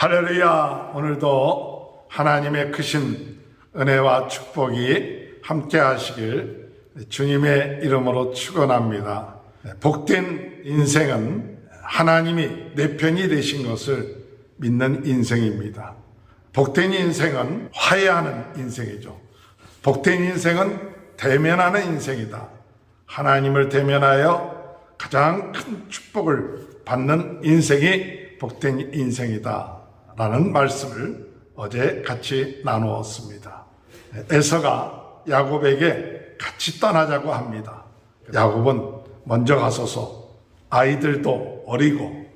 할렐루야! 오늘도 하나님의 크신 은혜와 축복이 함께 하시길 주님의 이름으로 축원합니다. 복된 인생은 하나님이 내 편이 되신 것을 믿는 인생입니다. 복된 인생은 화해하는 인생이죠. 복된 인생은 대면하는 인생이다. 하나님을 대면하여 가장 큰 축복을 받는 인생이 복된 인생이다. 라는 말씀을 어제 같이 나누었습니다. 에서가 야곱에게 같이 떠나자고 합니다. 야곱은 먼저 가소서 아이들도 어리고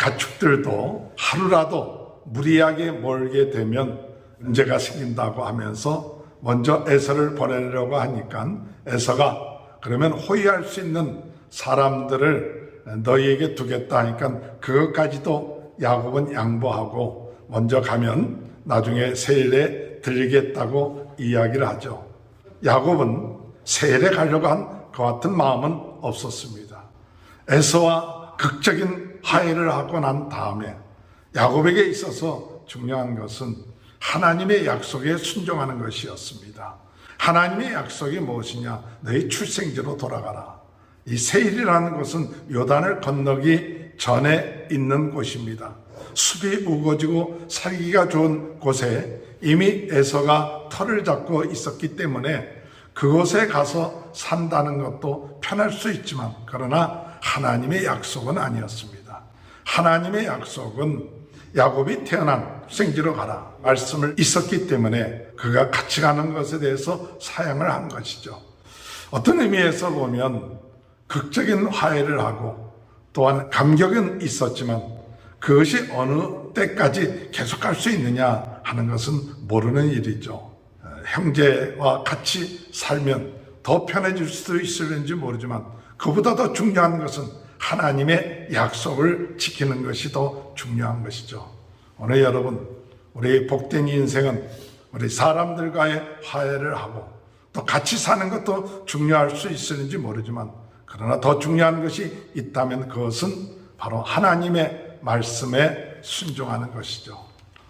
가축들도 하루라도 무리하게 몰게 되면 문제가 생긴다고 하면서 먼저 에서를 보내려고 하니까 에서가 그러면 호위할 수 있는 사람들을 너희에게 두겠다 하니까 그것까지도 야곱은 양보하고 먼저 가면 나중에 세일에 들리겠다고 이야기를 하죠. 야곱은 세일에 가려고 한 그 같은 마음은 없었습니다. 에서와 극적인 화해를 하고 난 다음에 야곱에게 있어서 중요한 것은 하나님의 약속에 순종하는 것이었습니다. 하나님의 약속이 무엇이냐? 너희 출생지로 돌아가라. 이 세일이라는 것은 요단을 건너기 전에 있는 곳입니다. 숲이 우거지고 살기가 좋은 곳에 이미 에서가 터를 잡고 있었기 때문에 그곳에 가서 산다는 것도 편할 수 있지만 그러나 하나님의 약속은 아니었습니다. 하나님의 약속은 야곱이 태어난 생지로 가라 말씀을 있었기 때문에 그가 같이 가는 것에 대해서 사양을 한 것이죠. 어떤 의미에서 보면 극적인 화해를 하고 또한 감격은 있었지만 그것이 어느 때까지 계속할 수 있느냐 하는 것은 모르는 일이죠. 형제와 같이 살면 더 편해질 수도 있을는지 모르지만 그보다 더 중요한 것은 하나님의 약속을 지키는 것이 더 중요한 것이죠. 오늘 여러분, 우리 복된 인생은 우리 사람들과의 화해를 하고 또 같이 사는 것도 중요할 수 있을는지 모르지만 그러나 더 중요한 것이 있다면 그것은 바로 하나님의 말씀에 순종하는 것이죠.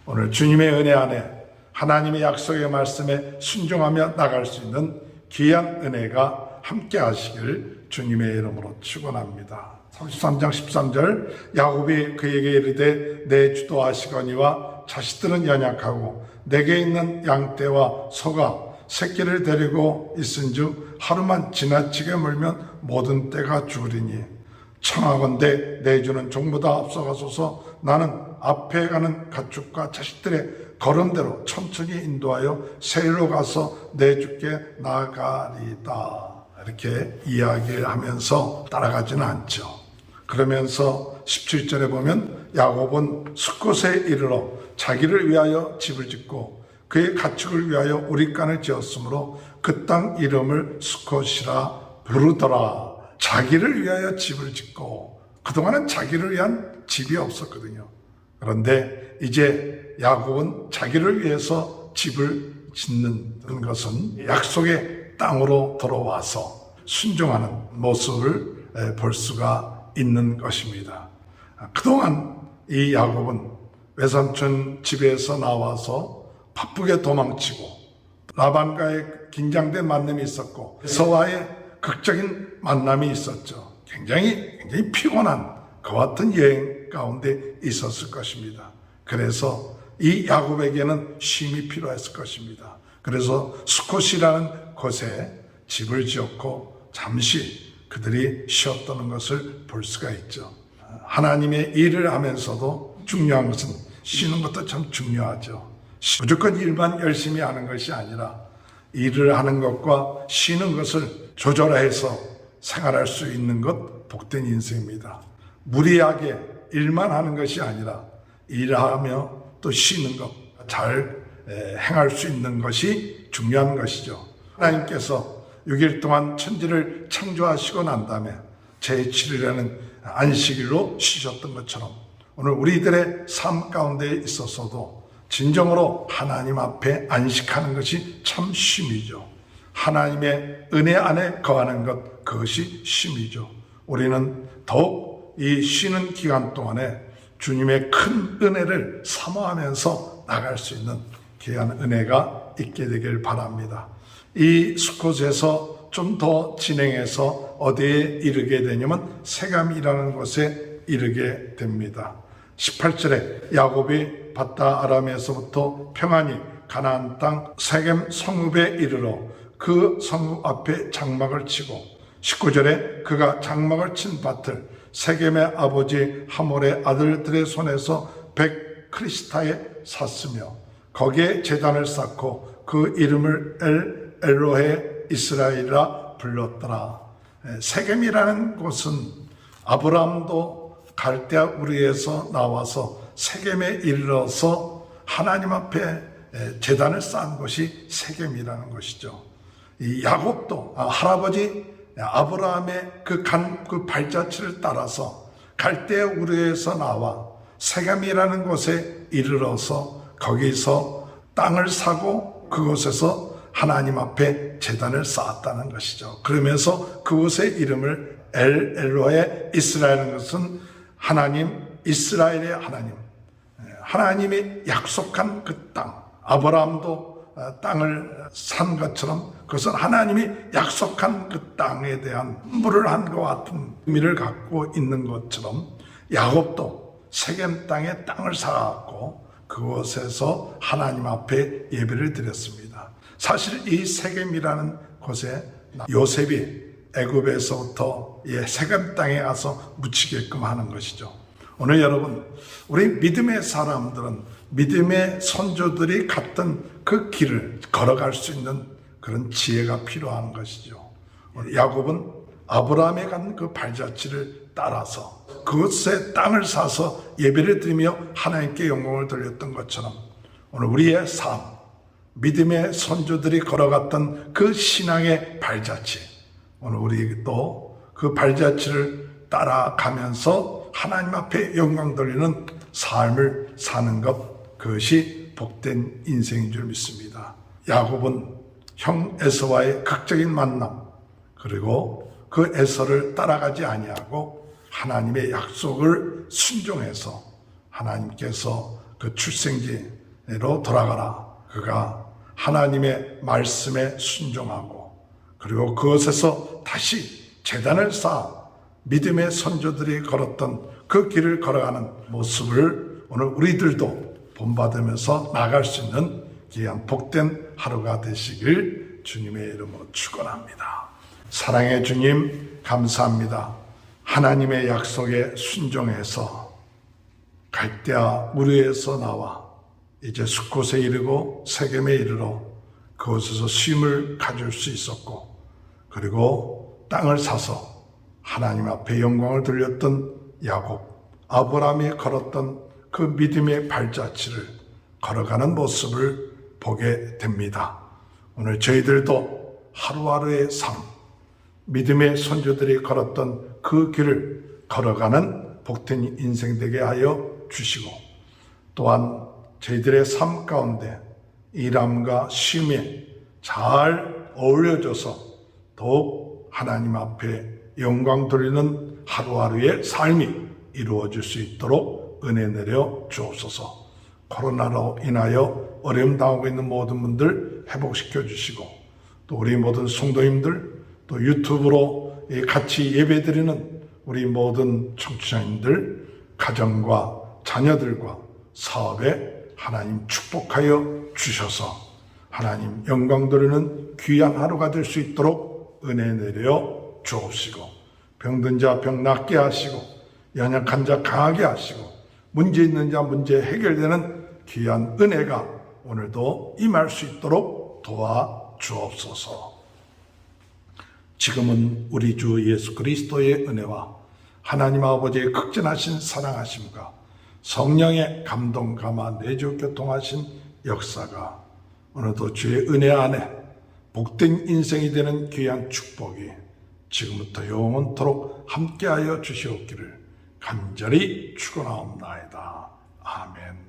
오늘 주님의 은혜 안에 하나님의 약속의 말씀에 순종하며 나갈 수 있는 귀한 은혜가 함께 하시길 주님의 이름으로 축원합니다. 33장 13절 야곱이 그에게 이르되 내 주도하시거니와 자식들은 연약하고 내게 있는 양떼와 소가 새끼를 데리고 있은즉 하루만 지나치게 물면 모든 떼가 죽으리니 청하건대 내주는 종보다 앞서가소서 나는 앞에 가는 가축과 자식들의 걸음대로 천천히 인도하여 세일로 가서 내 주께 나가리다. 이렇게 이야기를 하면서 따라가지는 않죠. 그러면서 17절에 보면 야곱은 숫곳에 이르러 자기를 위하여 집을 짓고 그의 가축을 위하여 우리간을 지었으므로 그 땅 이름을 수컷이라 부르더라. 자기를 위하여 집을 짓고 그동안은 자기를 위한 집이 없었거든요. 그런데 이제 야곱은 자기를 위해서 집을 짓는 것은 약속의 땅으로 돌아와서 순종하는 모습을 볼 수가 있는 것입니다. 그동안 이 야곱은 외삼촌 집에서 나와서 바쁘게 도망치고 라반과의 긴장된 만남이 있었고 서와의 극적인 만남이 있었죠. 굉장히 굉장히 피곤한 그와 같은 여행 가운데 있었을 것입니다. 그래서 이 야곱에게는 쉼이 필요했을 것입니다. 그래서 수컷이라는 곳에 집을 지었고 잠시 그들이 쉬었다는 것을 볼 수가 있죠. 하나님의 일을 하면서도 중요한 것은 쉬는 것도 참 중요하죠. 무조건 일만 열심히 하는 것이 아니라 일을 하는 것과 쉬는 것을 조절해서 생활할 수 있는 것 복된 인생입니다. 무리하게 일만 하는 것이 아니라 일하며 또 쉬는 것, 잘 행할 수 있는 것이 중요한 것이죠. 하나님께서 6일 동안 천지를 창조하시고 난 다음에 제7일에는 안식일로 쉬셨던 것처럼 오늘 우리들의 삶 가운데 있어서도 진정으로 하나님 앞에 안식하는 것이 참 쉼이죠. 하나님의 은혜 안에 거하는 것, 그것이 쉼이죠. 우리는 더욱 이 쉬는 기간 동안에 주님의 큰 은혜를 사모하면서 나갈 수 있는 귀한 은혜가 있게 되길 바랍니다. 이 수컷에서 좀 더 진행해서 어디에 이르게 되냐면 세감이라는 곳에 이르게 됩니다. 18절에 야곱이 바다 아람에서부터 평안히 가나안 땅 세겜 성읍에 이르러 그 성읍 앞에 장막을 치고 19절에 그가 장막을 친 밭을 세겜의 아버지 하몰의 아들들의 손에서 백 크리스타에 샀으며 거기에 재단을 쌓고 그 이름을 엘 엘로헤 이스라엘이라 불렀더라. 에, 세겜이라는 곳은 아브라함도 갈대아 우리에서 나와서 세겜에 이르러서 하나님 앞에 에, 재단을 쌓은 곳이 세겜이라는 것이죠. 이 야곱도 아, 할아버지 아브라함의 그 간 그 발자취를 따라서 갈대 우르에서 나와 세겜이라는 곳에 이르러서 거기서 땅을 사고 그곳에서 하나님 앞에 재단을 쌓았다는 것이죠. 그러면서 그곳의 이름을 엘 엘로의 이스라엘은 것은 하나님 이스라엘의 하나님 하나님이 약속한 그 땅, 아브라함도 어, 땅을 산 것처럼 그것은 하나님이 약속한 그 땅에 대한 물을 한 것 같은 의미를 갖고 있는 것처럼 야곱도 세겜 땅에 땅을 사갖고 그곳에서 하나님 앞에 예배를 드렸습니다. 사실 이 세겜이라는 곳에 요셉이 애굽에서부터 예, 세겜 땅에 가서 묻히게끔 하는 것이죠. 오늘 여러분, 우리 믿음의 사람들은 믿음의 선조들이 갔던 그 길을 걸어갈 수 있는 그런 지혜가 필요한 것이죠. 야곱은 아브라함에 간 그 발자취를 따라서 그곳에 땅을 사서 예배를 드리며 하나님께 영광을 돌렸던 것처럼 오늘 우리의 삶, 믿음의 선조들이 걸어갔던 그 신앙의 발자취, 오늘 우리 또 그 발자취를 따라가면서 하나님 앞에 영광 돌리는 삶을 사는 것, 그것이 복된 인생인 줄 믿습니다. 야곱은 형 에서와의 극적인 만남, 그리고 그 에서를 따라가지 아니하고 하나님의 약속을 순종해서 하나님께서 그 출생지로 돌아가라. 그가 하나님의 말씀에 순종하고 그리고 그것에서 다시 재단을 쌓아 믿음의 선조들이 걸었던 그 길을 걸어가는 모습을 오늘 우리들도 본받으면서 나갈 수 있는 귀한 복된 하루가 되시길 주님의 이름으로 축원합니다. 사랑의 주님 감사합니다. 하나님의 약속에 순종해서 갈대아 우르에서 나와 이제 숲곳에 이르고 세겜에 이르러 그곳에서 쉼을 가질 수 있었고 그리고 땅을 사서 하나님 앞에 영광을 돌렸던 야곱 아브라함이 걸었던 그 믿음의 발자취를 걸어가는 모습을 보게 됩니다. 오늘 저희들도 하루하루의 삶 믿음의 선조들이 걸었던 그 길을 걸어가는 복된 인생 되게 하여 주시고 또한 저희들의 삶 가운데 일함과 쉼에 잘 어울려져서 더욱 하나님 앞에 영광 돌리는 하루하루의 삶이 이루어질 수 있도록 은혜 내려 주옵소서. 코로나로 인하여 어려움 당하고 있는 모든 분들 회복시켜 주시고 또 우리 모든 성도님들 또 유튜브로 같이 예배드리는 우리 모든 청취자님들 가정과 자녀들과 사업에 하나님 축복하여 주셔서 하나님 영광 돌리는 귀한 하루가 될 수 있도록 은혜 내려 주옵시고 병든 자 병 낫게 하시고 연약한 자 강하게 하시고 문제 있는 자 문제 해결되는 귀한 은혜가 오늘도 임할 수 있도록 도와 주옵소서. 지금은 우리 주 예수 그리스도의 은혜와 하나님 아버지의 극진하신 사랑하심과 성령의 감동 감화 내주 교통하신 역사가 오늘도 주의 은혜 안에 복된 인생이 되는 귀한 축복이 지금부터 영원토록 함께하여 주시옵기를 간절히 축원하옵나이다. 아멘.